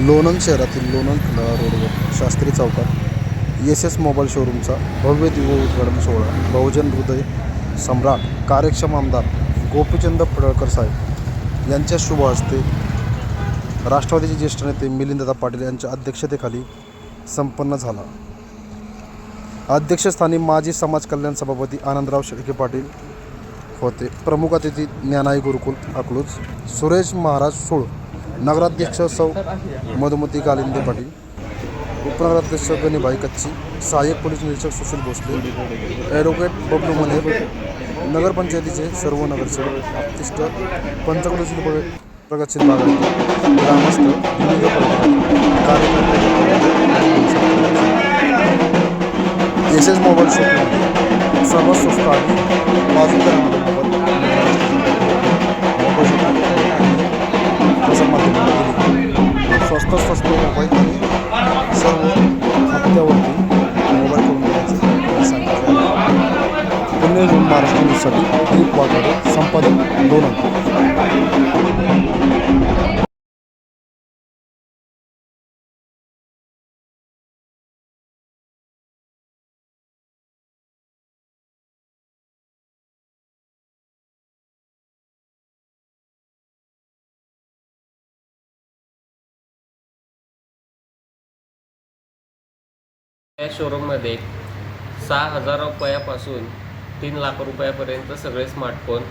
लोणंद शहरातील लोणंद खंडाळा रोडवर शास्त्री चौकात एस एस मोबाईल शोरूमचा भव्य दिव उद्घाटन सोहळा बहुजन हृदय सम्राट कार्यक्षम आमदार गोपीचंद पडळकर साहेब यांच्या शुभ हस्ते राष्ट्रवादीचे ज्येष्ठ नेते मिलिंददा पाटील यांच्या अध्यक्षतेखाली संपन्न झाला. अध्यक्षस्थानी माजी समाज कल्याण सभापती आनंदराव शेळके पाटील होते. प्रमुख अतिथी ज्ञानाई गुरुकुल अकलूज सुरेश महाराज सोळ नगराध्यक्ष सौ मधुमती कालिंदे पाटील उपनगराध्यक्ष गणिबाई कच्ची सहाय्यक पोलीस निरीक्षक सुशील भोसले ॲडव्होकेट बबलू मनेर नगरपंचायतीचे सर्व नगरसेवक आप्तिष्ट पंचकुलशील प्र- प्रगतशील बागायती ग्रामस्थ विविध कार्यकर्ते एस एस मोबाईल शॉप सर्वात स्वस्त आणि दिली. स्वस्त मोबाईल सर्व हप्त्यावरती मोबाईल करून द्यायचे सांगितले पुणे महाराष्ट्र न्यूजसाठी संपादक दोन या शोरूममध्ये सहा हजार रुपयापासून तीन लाख रुपयापर्यंत सगळे स्मार्टफोन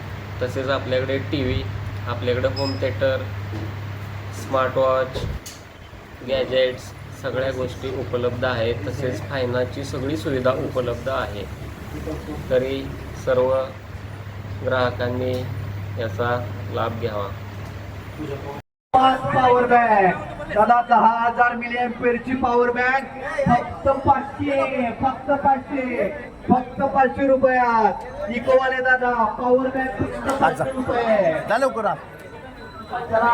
तसेच आपल्याकडे टी व्ही आपल्याकडे होम थिएटर स्मार्टवॉच गॅजेट्स सगळ्या गोष्टी उपलब्ध आहेत. तसेच फायनाची सगळी सुविधा उपलब्ध आहे. तरी सर्व ग्राहकांनी याचा लाभ घ्यावा. पॉवर बँक दादा दहा हजार मिली एम्पेअरची पॉवर बँक फक्त पाचशे फक्त पाचशे फक्त पाचशे रुपयात. इकोवाले दादा पॉवर बँक फक्त पाचशे रुपये. लवकर. चला.